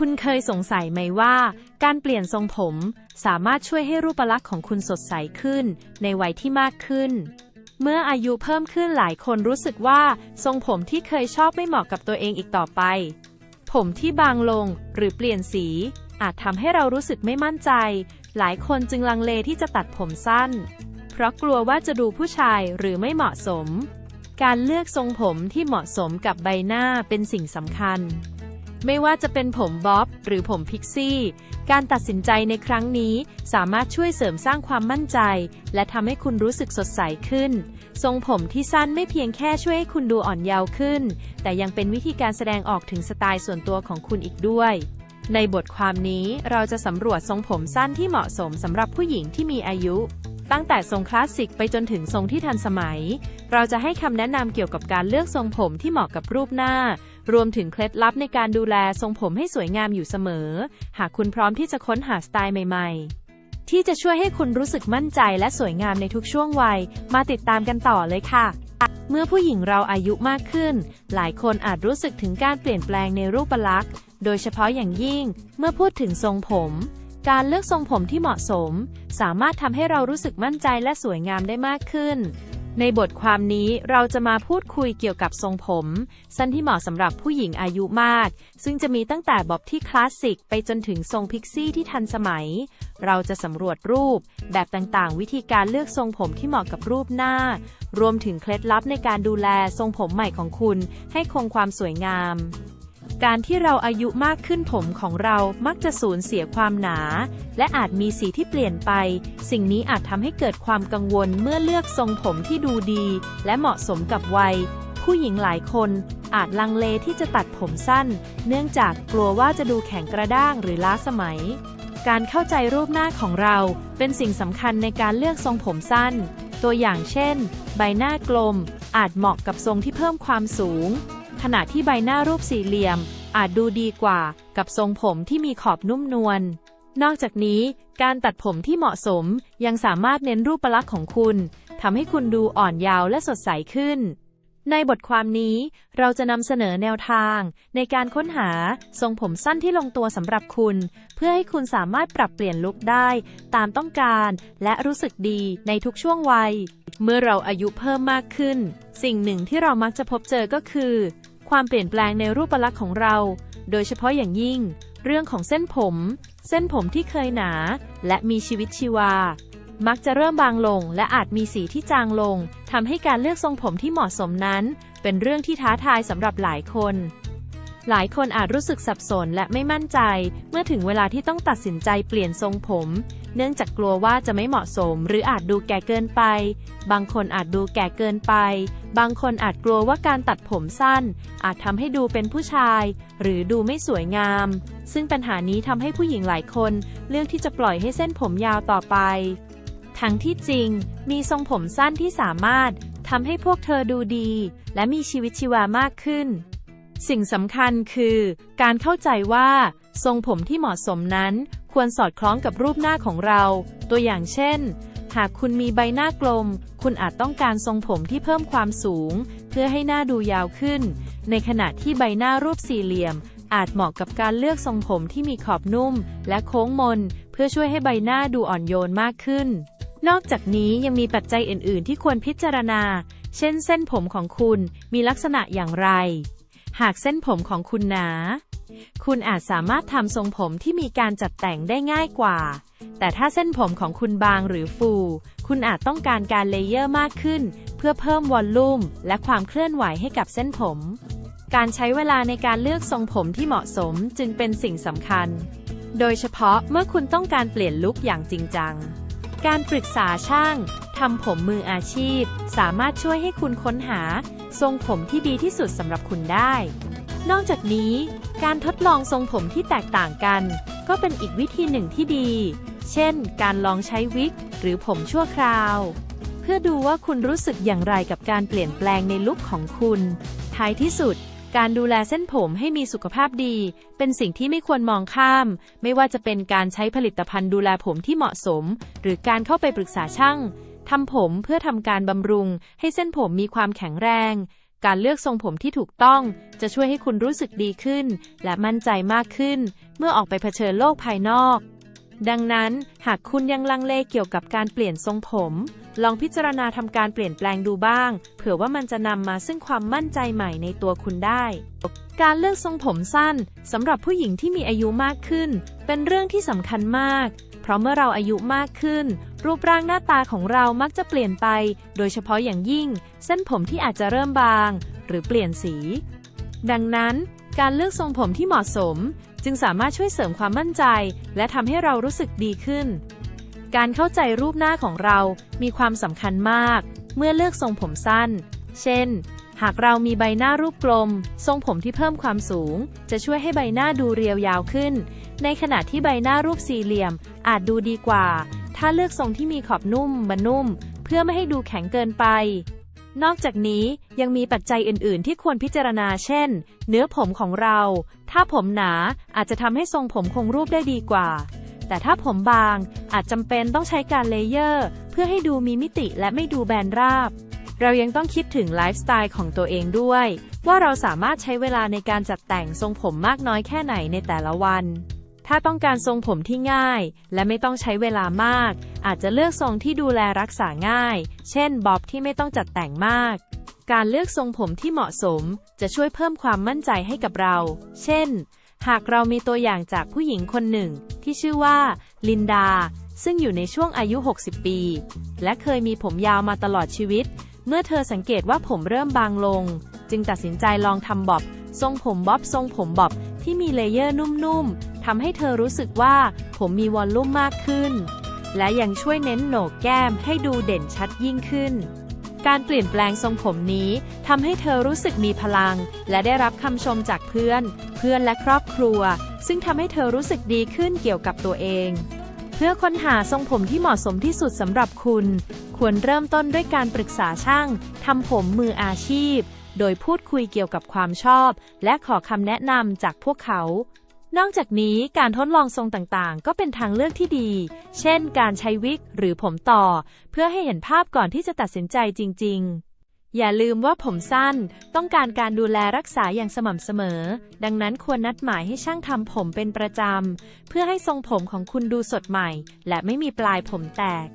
คุณเคยสงสัยไหมว่า การเปลี่ยนทรงผม สามารถช่วยให้รูปลักษณ์ของคุณสดใสขึ้น ในวัยที่มากขึ้น เมื่ออายุเพิ่มขึ้นหลายคนรู้สึกว่า ทรงผมที่เคยชอบไม่เหมาะกับตัวเองอีกต่อไป ผมที่บางลงหรือเปลี่ยนสี อาจทำให้เรารู้สึกไม่มั่นใจ หลายคนจึงลังเลที่จะตัดผมสั้น เพราะกลัวว่าจะดูผู้ชายหรือไม่เหมาะสม การเลือกทรงผมที่เหมาะสมกับใบหน้าเป็นสิ่งสำคัญ ไม่ว่าจะเป็นผมบ๊อบหรือผมพิกซี่ การตัดสินใจในครั้งนี้สามารถช่วยเสริมสร้างความมั่นใจ และทำให้คุณรู้สึกสดใสขึ้น ทรงผมที่สั้นไม่เพียงแค่ช่วยให้คุณดูอ่อนเยาว์ขึ้น แต่ยังเป็นวิธีการแสดงออกถึงสไตล์ส่วนตัวของคุณอีกด้วย ในบทความนี้เราจะสำรวจทรงผมสั้นที่เหมาะสมสำหรับผู้หญิงที่มีอายุตั้งแต่ทรงคลาสสิกไปจนถึงทรงที่ทันสมัย เราจะให้คำแนะนำเกี่ยวกับการเลือกทรงผมที่เหมาะกับรูปหน้า รวมถึงเคล็ดลับในการดูแลทรงผมให้สวยงามอยู่เสมอ หากคุณพร้อมที่จะค้นหาสไตล์ใหม่ๆ ที่จะช่วยให้คุณรู้สึกมั่นใจและสวยงามในทุกช่วงวัย มาติดตามกันต่อเลยค่ะ เมื่อผู้หญิงเราอายุมากขึ้น หลายคนอาจรู้สึกถึงการเปลี่ยนแปลงในรูปลักษณ์ โดยเฉพาะอย่างยิ่ง เมื่อพูดถึงทรงผม การเลือกทรงผมที่เหมาะสม สามารถทำให้เรารู้สึกมั่นใจและสวยงามได้มากขึ้น ในบทความนี้เราจะมาพูดคุยเกี่ยวกับทรงผม สั้นที่เหมาะสำหรับผู้หญิงอายุมาก ซึ่งจะมีตั้งแต่บ๊อบที่คลาสสิกไปจนถึงทรงพิกซี่ที่ทันสมัย เราจะสำรวจรูป แบบต่างๆ วิธีการเลือกทรงผมที่เหมาะกับรูปหน้า รวมถึงเคล็ดลับในการดูแลทรงผมใหม่ของคุณ ให้คงความสวยงาม การที่เราอายุมากขึ้นผมของเรามักจะสูญเสียความหนา และอาจมีสีที่เปลี่ยนไป สิ่งนี้อาจทำให้เกิดความกังวลเมื่อเลือกทรงผมที่ดูดี และเหมาะสมกับวัย ผู้หญิงหลายคนอาจลังเลที่จะตัดผมสั้น เนื่องจากกลัวว่าจะดูแข็งกระด้างหรือล้าสมัย การเข้าใจรูปหน้าของเราเป็นสิ่งสำคัญในการเลือกทรงผมสั้น ตัวอย่างเช่น ใบหน้ากลม อาจเหมาะกับทรงที่เพิ่มความสูง ขณะที่ใบหน้ารูปสี่เหลี่ยม อาจดูดีกว่ากับทรงผมที่มีขอบนุ่มนวล นอกจากนี้ การตัดผมที่เหมาะสมยังสามารถเน้นรูปลักษณ์ของคุณทำให้คุณดูอ่อนเยาว์และสดใสขึ้น ในบทความนี้เราจะนำเสนอแนวทาง ในการค้นหาทรงผมสั้นที่ลงตัวสำหรับคุณ เพื่อให้คุณสามารถปรับเปลี่ยนลุคได้ ตามต้องการและรู้สึกดีในทุกช่วงวัย เมื่อเราอายุเพิ่มมากขึ้น สิ่งหนึ่งที่เรามักจะพบเจอก็คือ ความเปลี่ยนแปลงในรูปลักษณ์ของเรา โดยเฉพาะอย่างยิ่ง เรื่องของเส้นผม เส้นผมที่เคยหนา และมีชีวิตชีวา มักจะเริ่มบางลง และอาจมีสีที่จางลงทำให้การเลือกทรงผมที่เหมาะสมนั้น เป็นเรื่องที่ท้าทายสำหรับหลายคน หลายคนอาจรู้สึกสับสนและไม่มั่นใจ เมื่อถึงเวลาที่ต้องตัดสินใจเปลี่ยนทรงผม เนื่องจากกลัวว่าจะไม่เหมาะสม หรืออาจดูแก่เกินไป บางคนอาจดูแก่เกินไป บางคนอาจกลัวว่าการตัดผมสั้น อาจทำให้ดูเป็นผู้ชาย หรือดูไม่สวยงาม ซึ่งปัญหานี้ทำให้ผู้หญิงหลายคน เลือกที่จะปล่อยให้เส้นผมยาวต่อไป ทั้งที่จริง มีทรงผมสั้นที่สามารถทำให้พวกเธอดูดี และมีชีวิตชีวามากขึ้น สิ่งสำคัญคือ การเข้าใจว่า ทรงผมที่เหมาะสมนั้น ควรสอดคล้องกับรูปหน้าของเรา ตัวอย่างเช่น หากคุณมีใบหน้ากลม คุณอาจต้องการทรงผมที่เพิ่มความสูง เพื่อให้หน้าดูยาวขึ้น ในขณะที่ใบหน้ารูปสี่เหลี่ยม อาจเหมาะกับการเลือกทรงผมที่มีขอบนุ่ม และโค้งมน เพื่อช่วยให้ใบหน้าดูอ่อนโยนมากขึ้น นอกจากนี้ยังมีปัจจัยอื่น ๆ ที่ควรพิจารณา เช่นเส้นผมของคุณมีลักษณะอย่างไร หากเส้นผมของคุณหนา คุณอาจสามารถทำทรงผมที่มีการจัดแต่งได้ง่ายกว่า แต่ถ้าเส้นผมของคุณบางหรือฟู คุณอาจต้องการการเลเยอร์มากขึ้น เพื่อเพิ่มวอลลุ่มและความเคลื่อนไหวให้กับเส้นผม การใช้เวลาในการเลือกทรงผมที่เหมาะสมจึงเป็นสิ่งสำคัญ โดยเฉพาะเมื่อคุณต้องการเปลี่ยนลุคอย่างจริงจัง การปรึกษาช่างทำผมมืออาชีพ สามารถช่วยให้คุณค้นหา ทรงผมที่ดีที่สุดสำหรับคุณได้ นอกจากนี้ การทดลองทรงผมที่แตกต่างกัน ก็เป็นอีกวิธีหนึ่งที่ดี เช่น การลองใช้วิก หรือผมชั่วคราว เพื่อดูว่าคุณรู้สึกอย่างไรกับการเปลี่ยนแปลงในลุคของคุณ ท้ายที่สุด การดูแลเส้นผมให้มีสุขภาพดี เป็นสิ่งที่ไม่ควรมองข้าม ไม่ว่าจะเป็นการใช้ผลิตภัณฑ์ดูแลผมที่เหมาะสม หรือการเข้าไปปรึกษาช่างทำผมเพื่อทำการบำรุง ให้เส้นผมมีความแข็งแรง การเลือกทรงผมที่ถูกต้อง จะช่วยให้คุณรู้สึกดีขึ้น และมั่นใจมากขึ้น เมื่อออกไปเผชิญโลกภายนอก ดังนั้นหากคุณยังลังเลเกี่ยวกับการเปลี่ยนทรงผม ลองพิจารณาทำการเปลี่ยนแปลงดูบ้าง เผื่อว่ามันจะนำมาซึ่งความมั่นใจใหม่ในตัวคุณได้ การเลือกทรงผมสั้นสำหรับผู้หญิงที่มีอายุมากขึ้น เป็นเรื่องที่สำคัญมาก เพราะเมื่อเราอายุมากขึ้น รูปร่างหน้าตาของเรามักจะเปลี่ยนไป โดยเฉพาะอย่างยิ่ง เส้นผมที่อาจจะเริ่มบาง หรือเปลี่ยนสี ดังนั้นการเลือกทรงผมที่เหมาะสม จึงสามารถช่วยเสริมความมั่นใจ และทำให้เรารู้สึกดีขึ้น การเข้าใจรูปหน้าของเรามีความสำคัญมาก เมื่อเลือกทรงผมสั้น เช่น หากเรามีใบหน้ารูปกลม ทรงผมที่เพิ่มความสูง จะช่วยให้ใบหน้าดูเรียวยาวขึ้น ในขณะที่ใบหน้ารูปสี่เหลี่ยม อาจดูดีกว่า ถ้าเลือกทรงที่มีขอบนุ่มมานุ่ม เพื่อไม่ให้ดูแข็งเกินไป นอกจากนี้ยังมีปัจจัยอื่น ๆ ที่ควรพิจารณา เช่น เนื้อผมของเรา ถ้าผมหนาอาจจะทำให้ทรงผมคงรูปได้ดีกว่า แต่ถ้าผมบางอาจจำเป็นต้องใช้การเลเยอร์ เพื่อให้ดูมีมิติและไม่ดูแบนราบ เรายังต้องคิดถึงไลฟ์สไตล์ของตัวเองด้วย ว่าเราสามารถใช้เวลาในการจัดแต่งทรงผมมากน้อยแค่ไหนในแต่ละวัน ถ้าต้องการทรงผมที่ง่าย และไม่ต้องใช้เวลามาก อาจจะเลือกทรงที่ดูแลรักษาง่าย เช่นบ๊อบที่ไม่ต้องจัดแต่งมาก การเลือกทรงผมที่เหมาะสม จะช่วยเพิ่มความมั่นใจให้กับเรา เช่น หากเรามีตัวอย่างจากผู้หญิงคนหนึ่ง ที่ชื่อว่า ลินดา ซึ่งอยู่ในช่วงอายุ 60 ปี และเคยมีผมยาวมาตลอดชีวิต เมื่อเธอสังเกตว่าผมเริ่มบางลง จึงตัดสินใจลองทำบ๊อบ ทรงผมบ๊อบทรงผมบ๊อบที่มีเลเยอร์นุ่มๆทำให้เธอรู้สึกว่าผมมีวอลลุ่มมากขึ้น และยังช่วยเน้นโหนกแก้มให้ดูเด่นชัดยิ่งขึ้น การเปลี่ยนแปลงทรงผมนี้ทำให้เธอรู้สึกมีพลัง และได้รับคำชมจากเพื่อน เพื่อนและครอบครัว ซึ่งทำให้เธอรู้สึกดีขึ้นเกี่ยวกับตัวเอง เพื่อค้นหาทรงผมที่เหมาะสมที่สุดสำหรับคุณ ควรเริ่มต้นด้วยการปรึกษาช่างทำผมมืออาชีพ โดยพูดคุยเกี่ยวกับความชอบ และขอคำแนะนำจากพวกเขา นอกจากนี้การทดลองทรงต่างๆ ก็เป็นทางเลือกที่ดี เช่น การใช้วิกหรือผมต่อ เพื่อให้เห็นภาพก่อนที่จะตัดสินใจจริง ๆ อย่าลืมว่าผมสั้น ต้องการการดูแลรักษาอย่างสม่ำเสมอ ดังนั้นควรนัดหมายให้ช่างทำผมเป็นประจำ เพื่อให้ทรงผมของคุณดูสดใหม่ และไม่มีปลายผมแตก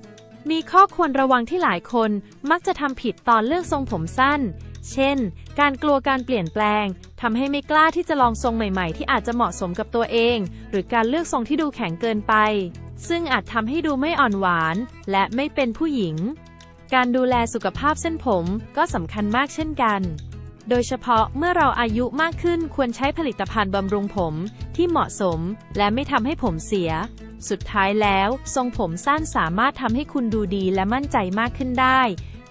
มีข้อควรระวังที่หลายคน มักจะทำผิดตอนเลือกทรงผมสั้น เช่น การกลัวการเปลี่ยนแปลงทำให้ไม่กล้าที่จะลองทรงใหม่ๆ ที่อาจจะเหมาะสมกับตัวเอง หรือการเลือกทรงที่ดูแข็งเกินไป ซึ่งอาจทำให้ดูไม่อ่อนหวาน และไม่เป็นผู้หญิง การดูแลสุขภาพเส้นผมก็สำคัญมากเช่นกัน โดยเฉพาะเมื่อเราอายุมากขึ้นควรใช้ผลิตภัณฑ์บำรุงผมที่เหมาะสม และไม่ทำให้ผมเสียสุดท้ายแล้ว ทรงผมสั้นสามารถทำให้คุณดูดีและมั่นใจมากขึ้นได้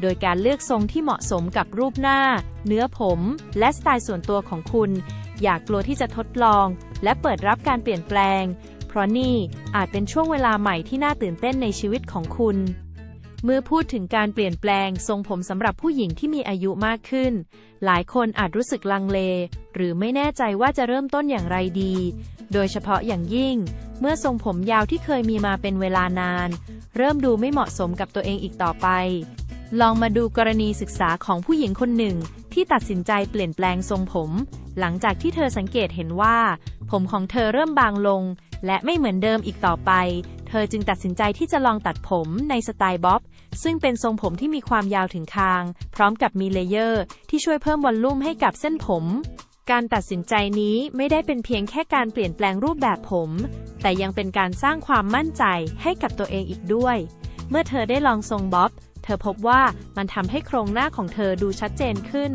โดยการเลือกทรงที่เหมาะสมกับรูปหน้า เนื้อผม และสไตล์ส่วนตัวของคุณ อย่ากลัวที่จะทดลอง และเปิดรับการเปลี่ยนแปลง เพราะนี่อาจเป็นช่วงเวลาใหม่ที่น่าตื่นเต้นในชีวิตของคุณ เมื่อพูดถึงการเปลี่ยนแปลงทรงผมสำหรับผู้หญิงที่มีอายุมากขึ้น หลายคนอาจรู้สึกลังเล หรือไม่แน่ใจว่าจะเริ่มต้นอย่างไรดี โดยเฉพาะอย่างยิ่ง เมื่อทรงผมยาวที่เคยมีมาเป็นเวลานาน เริ่มดูไม่เหมาะสมกับตัวเองอีกต่อไป ลองมาดูกรณีศึกษาของผู้หญิงคนหนึ่ง ที่ตัดสินใจเปลี่ยนแปลงทรงผม หลังจากที่เธอสังเกตเห็นว่า ผมของเธอเริ่มบางลง และไม่เหมือนเดิมอีกต่อไป เธอจึงตัดสินใจที่จะลองตัดผมในสไตล์บ๊อบ ซึ่งเป็นทรงผมที่มีความยาวถึงคาง พร้อมกับมีเลเยอร์ ที่ช่วยเพิ่มวอลลุ่มให้กับเส้นผม การตัดสินใจนี้ไม่ได้เป็นเพียงแค่การเปลี่ยนแปลงรูปแบบผม แต่ยังเป็นการสร้างความมั่นใจให้กับตัวเองอีกด้วย เมื่อเธอได้ลองทรงบ๊อบ เธอพบว่ามันทำให้โครงหน้าของเธอดูชัดเจนขึ้น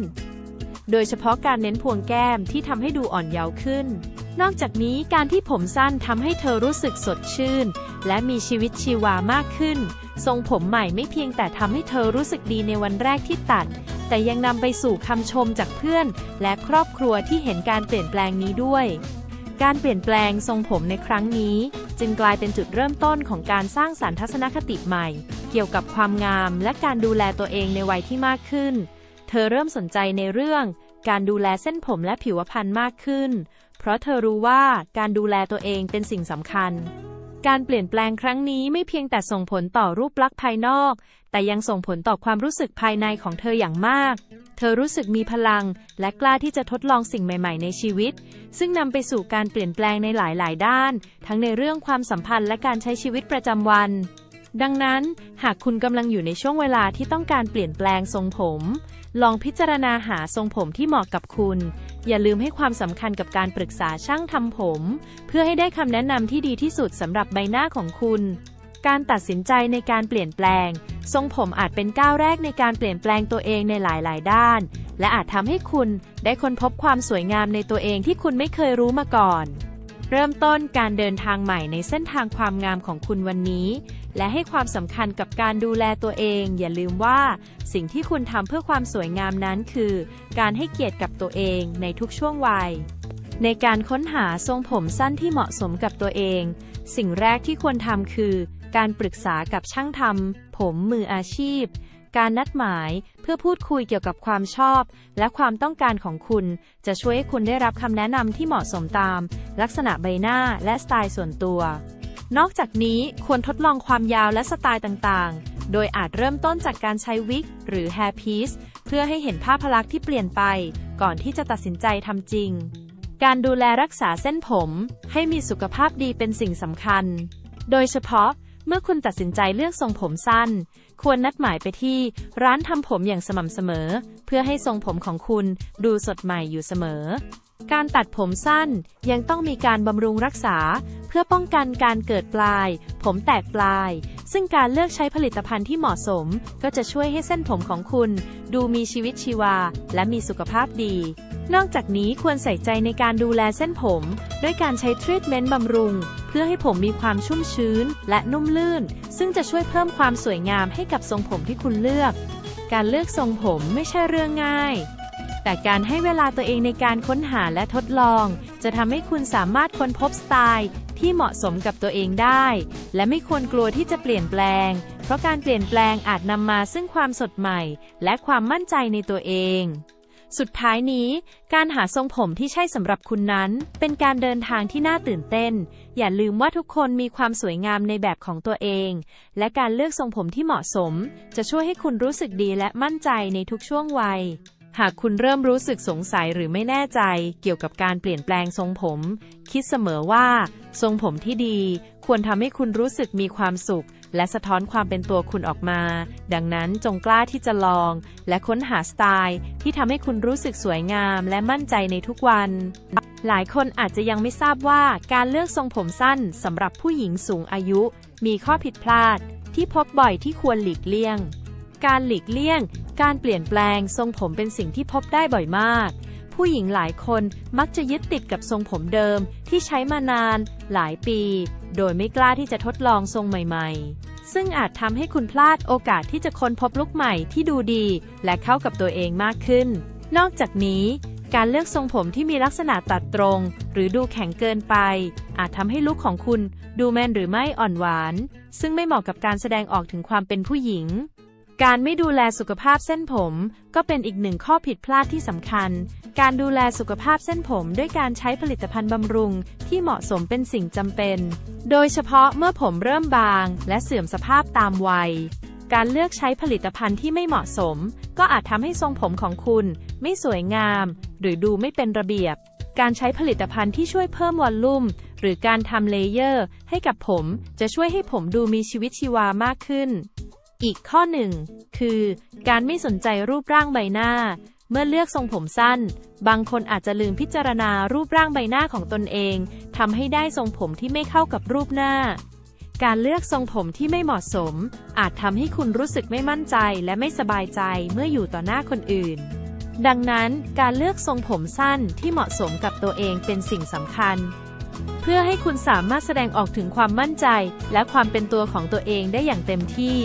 โดยเฉพาะการเน้นพวงแก้มที่ทำให้ดูอ่อนเยาว์ขึ้น นอกจากนี้การที่ผมสั้นทำให้เธอรู้สึกสดชื่น และมีชีวิตชีวามากขึ้น ทรงผมใหม่ไม่เพียงแต่ทำให้เธอรู้สึกดีในวันแรกที่ตัด แต่ยังนำไปสู่คำชมจากเพื่อน และครอบครัวที่เห็นการเปลี่ยนแปลงนี้ด้วยการเปลี่ยนแปลงทรงผมในครั้งนี้ จึงกลายเป็นจุดเริ่มต้นของการสร้างสรรค์ทัศนคติใหม่ กี่ยวกับความงามและการดูแลตัวเองในวัยที่มากขึ้น เธอเริ่มสนใจในเรื่อง การดูแลเส้นผมและผิวพรรณมากขึ้น เพราะเธอรู้ว่าการดูแลตัวเองเป็นสิ่งสำคัญ การเปลี่ยนแปลงครั้งนี้ไม่เพียงแต่ส่งผลต่อรูปลักษณ์ภายนอก แต่ยังส่งผลต่อความรู้สึกภายในของเธออย่างมาก เธอรู้สึกมีพลัง และกล้าที่จะทดลองสิ่งใหม่ ๆ ในชีวิต ซึ่งนำไปสู่การเปลี่ยนแปลงในหลาย ๆ ด้าน ทั้งในเรื่องความสัมพันธ์และการใช้ชีวิตประจำวัน ดังนั้น หากคุณกำลังอยู่ในช่วงเวลาที่ต้องการเปลี่ยนแปลงทรงผม ลองพิจารณาหาทรงผมที่เหมาะกับคุณ อย่าลืมให้ความสำคัญกับการปรึกษาช่างทำผม เพื่อให้ได้คำแนะนำที่ดีที่สุดสำหรับใบหน้าของคุณ การตัดสินใจในการเปลี่ยนแปลง ทรงผมอาจเป็นก้าวแรกในการเปลี่ยนแปลงตัวเองในหลาย ๆ ด้าน และอาจทำให้คุณได้ค้นพบความสวยงามในตัวเองที่คุณไม่เคยรู้มาก่อนเริ่มต้นการเดินทางใหม่ในเส้นทางความงามของคุณวันนี้ และให้ความสำคัญกับการดูแลตัวเอง อย่าลืมว่า สิ่งที่คุณทำเพื่อความสวยงามนั้นคือ การให้เกียรติกับตัวเองในทุกช่วงวัย ในการค้นหาทรงผมสั้นที่เหมาะสมกับตัวเอง สิ่งแรกที่ควรทำคือ การปรึกษากับช่างทำผมมืออาชีพการนัดหมายเพื่อพูดคุยเกี่ยวกับความชอบ และความต้องการของคุณ จะช่วยให้คุณได้รับคำแนะนำที่เหมาะสมตาม ลักษณะใบหน้าและสไตล์ส่วนตัว นอกจากนี้ควรทดลองความยาวและสไตล์ต่างๆ โดยอาจเริ่มต้นจากการใช้วิก หรือ hair piece เพื่อให้เห็นภาพลักษณ์ที่เปลี่ยนไป ก่อนที่จะตัดสินใจทำจริง การดูแลรักษาเส้นผม ให้มีสุขภาพดีเป็นสิ่งสำคัญ โดยเฉพาะเมื่อคุณตัดสินใจเลือกทรงผมสั้น ควรนัดหมายไปที่ร้านทำผมอย่างสม่ำเสมอ เพื่อให้ทรงผมของคุณดูสดใหม่อยู่เสมอ การตัดผมสั้นยังต้องมีการบำรุงรักษา เพื่อป้องกันการเกิดปลาย ผมแตกปลาย ซึ่งการเลือกใช้ผลิตภัณฑ์ที่เหมาะสม ก็จะช่วยให้เส้นผมของคุณ ดูมีชีวิตชีวา และมีสุขภาพดี นอกจากนี้ควรใส่ใจในการดูแลเส้นผม ด้วยการใช้ทรีทเมนต์บำรุง เพื่อให้ผมมีความชุ่มชื้น และนุ่มลื่น ซึ่งจะช่วยเพิ่มความสวยงามให้กับทรงผมที่คุณเลือก การเลือกทรงผมไม่ใช่เรื่องง่าย แต่การให้เวลาตัวเองในการค้นหาและทดลอง จะทำให้คุณสามารถค้นพบสไตล์ ที่เหมาะสมกับตัวเองได้ และไม่ควรกลัวที่จะเปลี่ยนแปลง เพราะการเปลี่ยนแปลงอาจนำมาซึ่งความสดใหม่ และความมั่นใจในตัวเองสุดท้ายนี้ การหาทรงผมที่ใช่สำหรับคุณนั้น เป็นการเดินทางที่น่าตื่นเต้น อย่าลืมว่าทุกคนมีความสวยงามในแบบของตัวเอง และการเลือกทรงผมที่เหมาะสม จะช่วยให้คุณรู้สึกดีและมั่นใจในทุกช่วงวัย หากคุณเริ่มรู้สึกสงสัยหรือไม่แน่ใจ เกี่ยวกับการเปลี่ยนแปลงทรงผม คิดเสมอว่า ทรงผมที่ดี ควรทำให้คุณรู้สึกมีความสุข และสะท้อนความเป็นตัวคุณออกมา ดังนั้นจงกล้าที่จะลอง และค้นหาสไตล์ที่ทำให้คุณรู้สึกสวยงามและมั่นใจในทุกวัน หลายคนอาจจะยังไม่ทราบว่าการเลือกทรงผมสั้นสำหรับผู้หญิงสูงอายุ มีข้อผิดพลาด ที่พบบ่อยที่ควรหลีกเลี่ยง การหลีกเลี่ยง การเปลี่ยนแปลงทรงผมเป็นสิ่งที่พบได้บ่อยมาก ผู้หญิงหลายคนมักจะยึดติดกับทรงผมเดิมที่ใช้มานาน หลายปี โดยไม่กล้าที่จะทดลองทรงใหม่ๆ ซึ่งอาจทำให้คุณพลาดโอกาสที่จะค้นพบลุคใหม่ที่ดูดี และเข้ากับตัวเองมากขึ้น นอกจากนี้การเลือกทรงผมที่มีลักษณะตัดตรง หรือดูแข็งเกินไป อาจทำให้ลุคของคุณดูแมนหรือไม่อ่อนหวาน ซึ่งไม่เหมาะกับการแสดงออกถึงความเป็นผู้หญิง การไม่ดูแลสุขภาพเส้นผม ก็เป็นอีกหนึ่งข้อผิดพลาดที่สำคัญ การดูแลสุขภาพเส้นผมด้วยการใช้ผลิตภัณฑ์บำรุง ที่เหมาะสมเป็นสิ่งจำเป็น โดยเฉพาะเมื่อผมเริ่มบาง และเสื่อมสภาพตามวัย การเลือกใช้ผลิตภัณฑ์ที่ไม่เหมาะสม ก็อาจทำให้ทรงผมของคุณ ไม่สวยงาม หรือดูไม่เป็นระเบียบ การใช้ผลิตภัณฑ์ที่ช่วยเพิ่มวอลลุ่ม หรือการทำเลเยอร์ ให้กับผม จะช่วยให้ผมดูมีชีวิตชีวามากขึ้น อีกข้อหนึ่งคือ การไม่สนใจรูปร่างใบหน้า เมื่อเลือกทรงผมสั้น บางคนอาจจะลืมพิจารณารูปร่างใบหน้าของตนเองทำให้ได้ทรงผมที่ไม่เข้ากับรูปหน้า การเลือกทรงผมที่ไม่เหมาะสม อาจทำให้คุณรู้สึกไม่มั่นใจและไม่สบายใจเมื่ออยู่ต่อหน้าคนอื่น ดังนั้นการเลือกทรงผมสั้นที่เหมาะสมกับตัวเองเป็นสิ่งสำคัญเพื่อให้คุณสามารถแสดงออกถึงความมั่นใจ และความเป็นตัวของตัวเองได้อย่างเต็มที่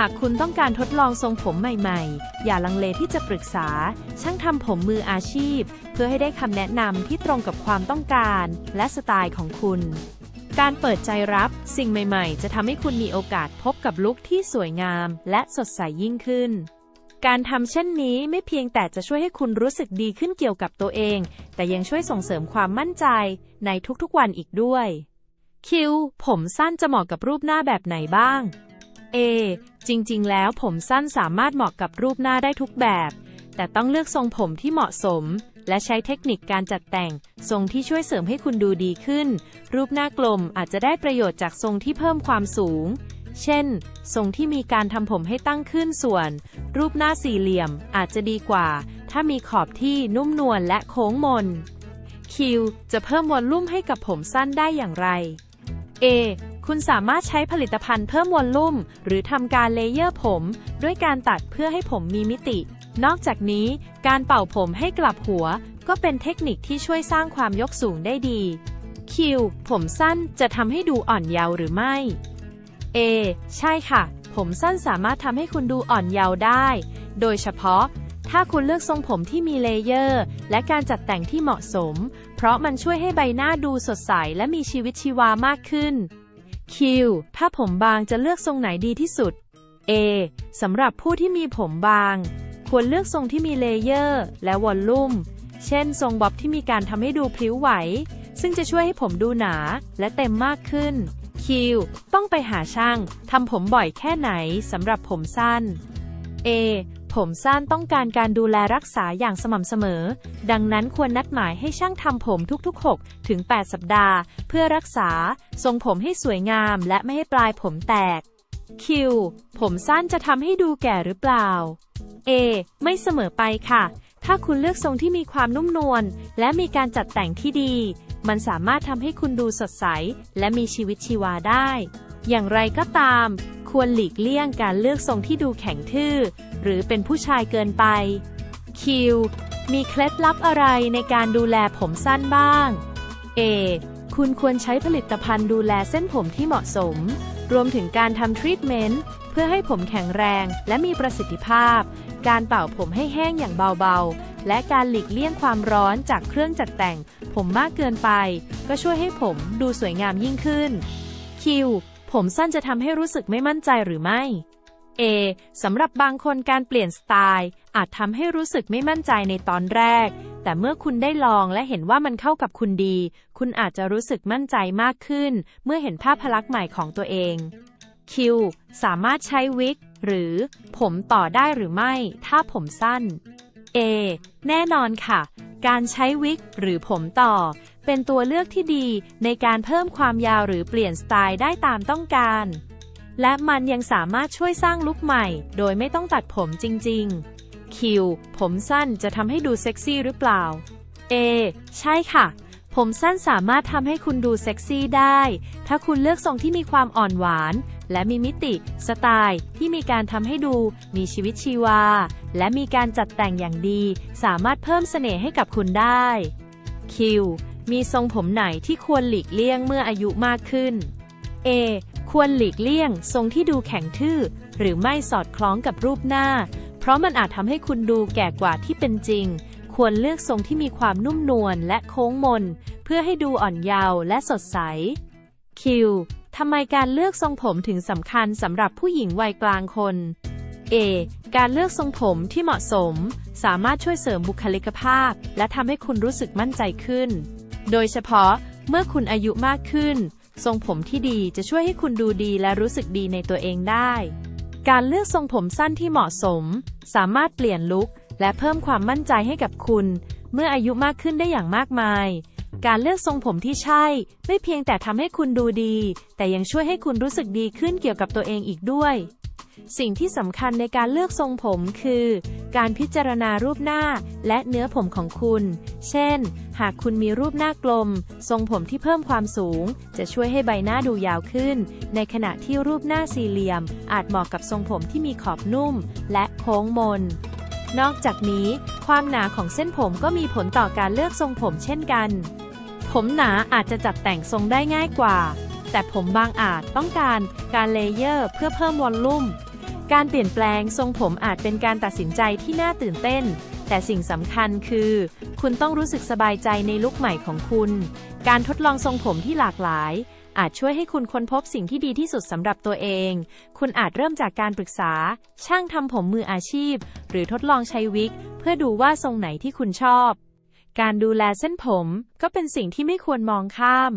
หากคุณต้องการทดลองทรงผมใหม่ๆ อย่าลังเลที่จะปรึกษา ช่างทำผมมืออาชีพ เพื่อให้ได้คำแนะนำที่ตรงกับความต้องการ และสไตล์ของคุณ การเปิดใจรับสิ่งใหม่ๆ จะทำให้คุณมีโอกาสพบกับลุคที่สวยงาม และสดใสยิ่งขึ้น การทำเช่นนี้ไม่เพียงแต่จะช่วยให้คุณรู้สึกดีขึ้นเกี่ยวกับตัวเอง แต่ยังช่วยส่งเสริมความมั่นใจในทุกๆวันอีกด้วย คิวผมสั้นจะเหมาะกับรูปหน้าแบบไหนบ้าง A จริงๆ แล้วผมสั้นสามารถเหมาะกับรูปหน้าได้ทุกแบบ แต่ต้องเลือกทรงผมที่เหมาะสม และใช้เทคนิคการจัดแต่ง ทรงที่ช่วยเสริมให้คุณดูดีขึ้น รูปหน้ากลมอาจจะได้ประโยชน์จากทรงที่เพิ่มความสูง เช่น ทรงที่มีการทำผมให้ตั้งขึ้นส่วน รูปหน้าสี่เหลี่ยมอาจจะดีกว่า ถ้ามีขอบที่นุ่มนวลและโค้งมนคิวจะเพิ่มวอลลุ่มให้กับผมสั้นได้อย่างไร A คุณสามารถใช้ผลิตภัณฑ์เพิ่มวอลลุ่ม หรือทำการเลเยอร์ผม ด้วยการตัดเพื่อให้ผมมีมิติ นอกจากนี้ การเป่าผมให้กลับหัว ก็เป็นเทคนิคที่ช่วยสร้างความยกสูงได้ดี คิว ผมสั้นจะทำให้ดูอ่อนเยาว์หรือไม่ A ใช่ค่ะ ผมสั้นสามารถทำให้คุณดูอ่อนเยาว์ได้ โดยเฉพาะ ถ้าคุณเลือกทรงผมที่มีเลเยอร์ และการจัดแต่งที่เหมาะสม เพราะมันช่วยให้ใบหน้าดูสดใสและมีชีวิตชีวามากขึ้น คิวถ้าผมบางจะเลือกทรงไหนดีที่สุด A สำหรับผู้ที่มีผมบาง ควรเลือกทรงที่มีเลเยอร์ และวอลลุ่ม เช่น ทรงบ๊อบที่มีการทำให้ดูพลิ้วไหว ซึ่งจะช่วยให้ผมดูหนาและเต็มมากขึ้น คิวต้องไปหาช่างทำผมบ่อยแค่ไหนสำหรับผมสั้น A ผมสั้นต้องการการดูแลรักษาอย่างสม่ำเสมอ ดังนั้นควรนัดหมายให้ช่างทำผมทุกๆ 6 ถึง 8 สัปดาห์ เพื่อรักษา ทรงผมให้สวยงามและไม่ให้ปลายผมแตกคิวผมสั้นจะทำให้ดูแก่หรือเปล่า A ไม่เสมอไปค่ะ ถ้าคุณเลือกทรงที่มีความนุ่มนวลและมีการจัดแต่งที่ดี มันสามารถทำให้คุณดูสดใส และมีชีวิตชีวาได้ อย่างไรก็ตาม ควรหลีกเลี่ยงการเลือกทรงที่ดูแข็งทื่อ หรือเป็นผู้ชายเกินไป คิว มีเคล็ดลับอะไรในการดูแลผมสั้นบ้าง A คุณควรใช้ผลิตภัณฑ์ดูแลเส้นผมที่เหมาะสม รวมถึงการทำทรีทเมนต์เพื่อให้ผมแข็งแรงและมีประสิทธิภาพ การเป่าผมให้แห้งอย่างเบาๆ และการหลีกเลี่ยงความร้อนจากเครื่องจัดแต่ง ผมมากเกินไป ก็ช่วยให้ผมดูสวยงามยิ่งขึ้นคิว ผมสั้นจะทำให้รู้สึกไม่มั่นใจหรือไม่ A สำหรับบางคนการเปลี่ยนสไตล์ อาจทำให้รู้สึกไม่มั่นใจในตอนแรก แต่เมื่อคุณได้ลองและเห็นว่ามันเข้ากับคุณดี คุณอาจจะรู้สึกมั่นใจมากขึ้น เมื่อเห็นภาพลักษณ์ใหม่ของตัวเองคิวสามารถใช้วิก หรือ ผมต่อได้หรือไม่ ถ้าผมสั้น A แน่นอนค่ะ การใช้วิกหรือผมต่อ เป็นตัวเลือกที่ดีในการเพิ่มความยาวหรือเปลี่ยนสไตล์ได้ตามต้องการ และมันยังสามารถช่วยสร้างลุคใหม่ โดยไม่ต้องตัดผมจริง ๆ คิว ผมสั้นจะทำให้ดูเซ็กซี่หรือเปล่า A ใช่ค่ะ ผมสั้นสามารถทำให้คุณดูเซ็กซี่ได้ ถ้าคุณเลือกทรงที่มีความอ่อนหวาน และมีมิติ สไตล์ที่มีการทำให้ดู มีชีวิตชีวา และมีการจัดแต่งอย่างดี สามารถเพิ่มเสน่ห์ให้กับคุณได้คิว มีทรงผมไหนที่ควรหลีกเลี่ยงเมื่ออายุมากขึ้น A ควรหลีกเลี่ยง ทรงที่ดูแข็งทื่อ หรือไม่สอดคล้องกับรูปหน้า เพราะมันอาจทำให้คุณดูแก่กว่าที่เป็นจริง ควรเลือกทรงที่มีความนุ่มนวลและโค้งมน เพื่อให้ดูอ่อนเยาว์และสดใสคิวทำไมการเลือกทรงผมถึงสำคัญสำหรับผู้หญิงวัยกลางคน A การเลือกทรงผมที่เหมาะสม สามารถช่วยเสริมบุคลิกภาพ และทำให้คุณรู้สึกมั่นใจขึ้น โดยเฉพาะเมื่อคุณอายุมากขึ้น ทรงผมที่ดีจะช่วยให้คุณดูดีและรู้สึกดีในตัวเองได้ การเลือกทรงผมสั้นที่เหมาะสม สามารถเปลี่ยนลุคและเพิ่มความมั่นใจให้กับคุณ เมื่ออายุมากขึ้นได้อย่างมากมาย การเลือกทรงผมที่ใช่ ไม่เพียงแต่ทำให้คุณดูดี แต่ยังช่วยให้คุณรู้สึกดีขึ้นเกี่ยวกับตัวเองอีกด้วย สิ่งที่สำคัญในการเลือกทรงผมคือ การพิจารณารูปหน้าและเนื้อผมของคุณ เช่น หากคุณมีรูปหน้ากลม ทรงผมที่เพิ่มความสูง จะช่วยให้ใบหน้าดูยาวขึ้น ในขณะที่รูปหน้าสี่เหลี่ยม อาจเหมาะกับทรงผมที่มีขอบนุ่ม และโค้งมน นอกจากนี้ ความหนาของเส้นผมก็มีผลต่อการเลือกทรงผมเช่นกัน ผมหนาอาจจะจัดแต่งทรงได้ง่ายกว่าแต่ผมบางอาจต้องการการเลเยอร์เพื่อเพิ่มวอลลุ่ม การเปลี่ยนแปลงทรงผมอาจเป็นการตัดสินใจที่น่าตื่นเต้น แต่สิ่งสำคัญคือ คุณต้องรู้สึกสบายใจในลุคใหม่ของคุณ การทดลองทรงผมที่หลากหลาย อาจช่วยให้คุณค้นพบสิ่งที่ดีที่สุดสำหรับตัวเอง คุณอาจเริ่มจากการปรึกษา ช่างทำผมมืออาชีพ หรือทดลองใช้วิก เพื่อดูว่าทรงไหนที่คุณชอบ การดูแลเส้นผมก็เป็นสิ่งที่ไม่ควรมองข้าม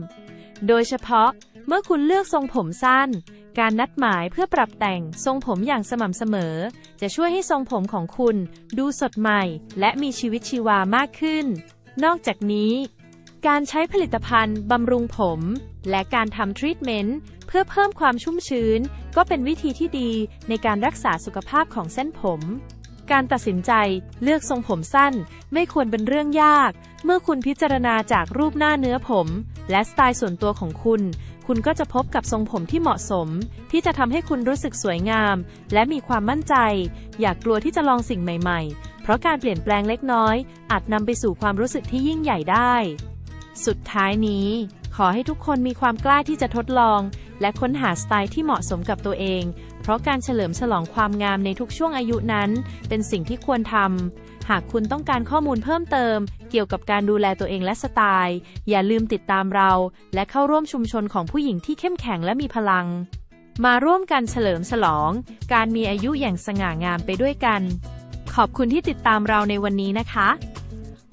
โดยเฉพาะเมื่อคุณเลือกทรงผมสั้น การนัดหมายเพื่อปรับแต่งทรงผมอย่างสม่ำเสมอ จะช่วยให้ทรงผมของคุณ ดูสดใหม่ และมีชีวิตชีวามากขึ้น นอกจากนี้ การใช้ผลิตภัณฑ์บำรุงผม และการทำทรีทเมนต์เพื่อเพิ่มความชุ่มชื้น ก็เป็นวิธีที่ดีในการรักษาสุขภาพของเส้นผม การตัดสินใจเลือกทรงผมสั้น ไม่ควรเป็นเรื่องยาก เมื่อคุณพิจารณาจากรูปหน้าเนื้อผม และสไตล์ส่วนตัวของคุณ คุณก็จะพบกับทรงผมที่เหมาะสม ที่จะทำให้คุณรู้สึกสวยงาม และมีความมั่นใจ อย่ากกลัวที่จะลองสิ่งใหม่ๆ เพราะการเปลี่ยนแปลงเล็กน้อย อาจนำไปสู่ความรู้สึกที่ยิ่งใหญ่ได้ สุดท้ายนี้ ขอให้ทุกคนมีความกล้าที่จะทดลอง และค้นหาสไตล์ที่เหมาะสมกับตัวเอง เพราะการเฉลิมฉลองความงามในทุกช่วงอายุนั้น เป็นสิ่งที่ควรทำ หากคุณต้องการข้อมูลเพิ่มเติม เกี่ยวกับการดูแลตัวเองและสไตล์ อย่าลืมติดตามเรา และเข้าร่วมชุมชนของผู้หญิงที่เข้มแข็งและมีพลัง มาร่วมกันเฉลิมฉลอง การมีอายุอย่างสง่างามไปด้วยกัน ขอบคุณที่ติดตามเราในวันนี้นะคะ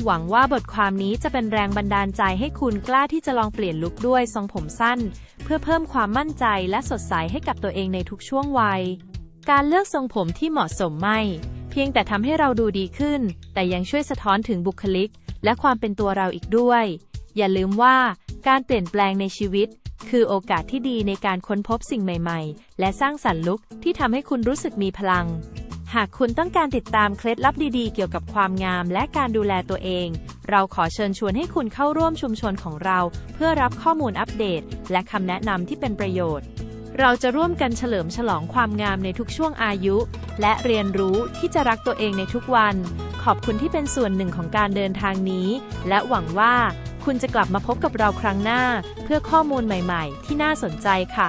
หวังว่าบทความนี้จะเป็นแรงบันดาลใจให้คุณกล้าที่จะลองเปลี่ยนลุคด้วยทรงผมสั้น เพื่อเพิ่มความมั่นใจและสดใสให้กับตัวเองในทุกช่วงวัย การเลือกทรงผมที่เหมาะสมไม่ พียงแต่ทำให้เราดูดีขึ้น แต่ยังช่วยสะท้อนถึงบุคลิก และความเป็นตัวเราอีกด้วย อย่าลืมว่าการเปลี่ยนแปลงในชีวิต คือโอกาสที่ดีในการค้นพบสิ่งใหม่ ๆ และสร้างสรรค์ลุคที่ทำให้คุณรู้สึกมีพลัง หากคุณต้องการติดตามเคล็ดลับดีๆ เกี่ยวกับความงามและการดูแลตัวเอง เราขอเชิญชวนให้คุณเข้าร่วมชุมชนของเรา เพื่อรับข้อมูลอัปเดต และคำแนะนำที่เป็นประโยชน์ เราจะร่วมกันเฉลิมฉลองความงามในทุกช่วงอายุ และเรียนรู้ที่จะรักตัวเองในทุกวัน ขอบคุณที่เป็นส่วนหนึ่งของการเดินทางนี้ และหวังว่าคุณจะกลับมาพบกับเราครั้งหน้า เพื่อข้อมูลใหม่ ๆ ที่น่าสนใจค่ะ